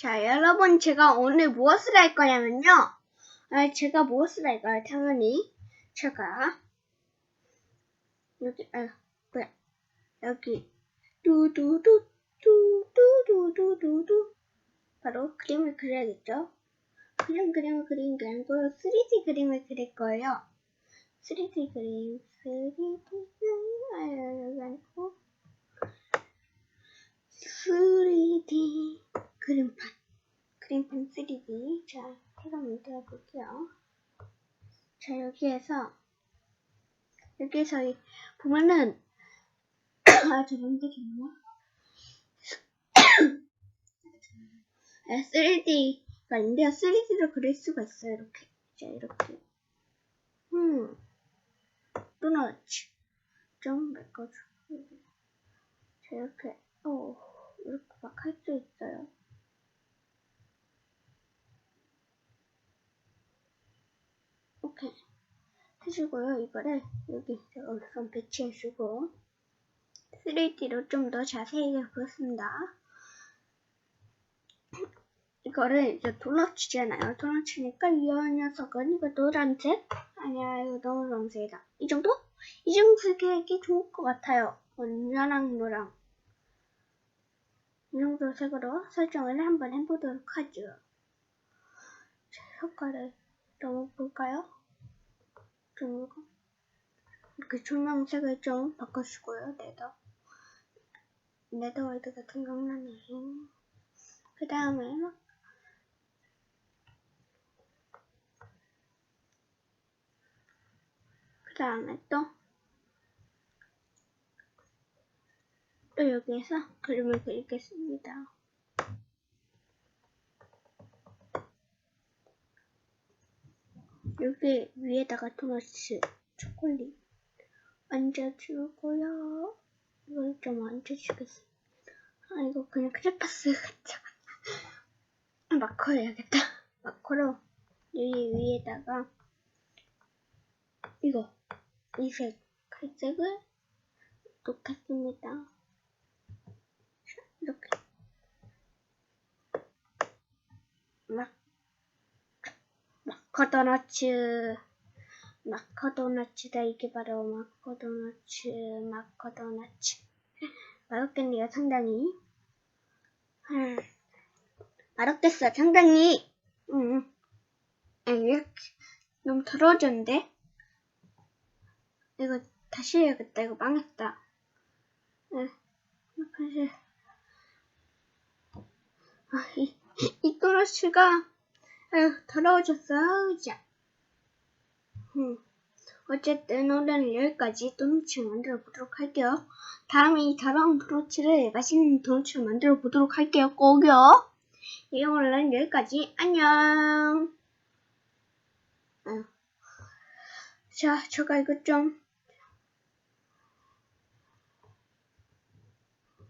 자, 여러분, 제가 오늘 무엇을 할 거냐면요. 아, 제가 무엇을 할까요? 당연히, 제가, 여기, 아, 뭐야, 여기, 두두두, 두두두두두두. 바로 그림을 그려야겠죠? 그냥 그림을 그린 게 아니고 3D 그림을 그릴 거예요. 3D 그림, 3D 그림, 아니고 3D 그림판, 그림판 3D. 자, 제가 만들어 볼게요. 자, 여기에서 여기에서 이- 보면은 아, 저런데 좋나? 3D가 있는데요. 3D로 그릴 수가 있어요. 이렇게. 자, 이렇게. 음. 도넛. 좀 메꿔주고. 자, 이렇게. 오, 이렇게 막 할 수 있어요. 오케이. 해주고요. 이거를 여기 우선 배치해주고. 3D로 좀 더 자세히 그렸습니다. 이거를 이제 도넛이잖아요. 도넛이니까 이 녀석은 이거 노란색? 아니야, 이거 너무 노란색이다. 이 정도? 이 정도 색이 좋을 것 같아요. 원자랑 노랑. 이 정도 색으로 설정을 한번 해보도록 하죠. 자, 효과를 넣어볼까요? 좀 이렇게 조명색을 좀 바꿔주고요. 네더. 네더월드가 생각나네. 그 다음에 그 다음에 또, 또 여기에서 그림을 그리겠습니다. 여기 위에다가 도넛 초콜릿 얹어주고요. 이걸 좀 얹어주겠습니다. 아, 이거 그냥 크레파스 같아. 마커 해야겠다. 마커로 여기 위에다가 이거 이색 갈색을 놓겠습니다. 자, 이렇게 막 마커 도너츠 마커 도너츠다 이게 바로 마커 도너츠 마커 도너츠 맛없겠네요 상당히 음, 맛없겠어 상당히 음. 아, 이렇게 너무 더러워졌는데 이거 다시 해야겠다 이거 망했다 네. 사실 아, 이, 이 도너츠가 아유 더러워졌어 자 음. 어쨌든 오늘은 여기까지 도넛을 만들어 보도록 할게요. 다음에 이 더러운 도넛을 맛있는 도넛을 만들어 보도록 할게요. 꼭요. 예, 오늘은 여기까지. 안녕. 어. 자, 제가 이거 좀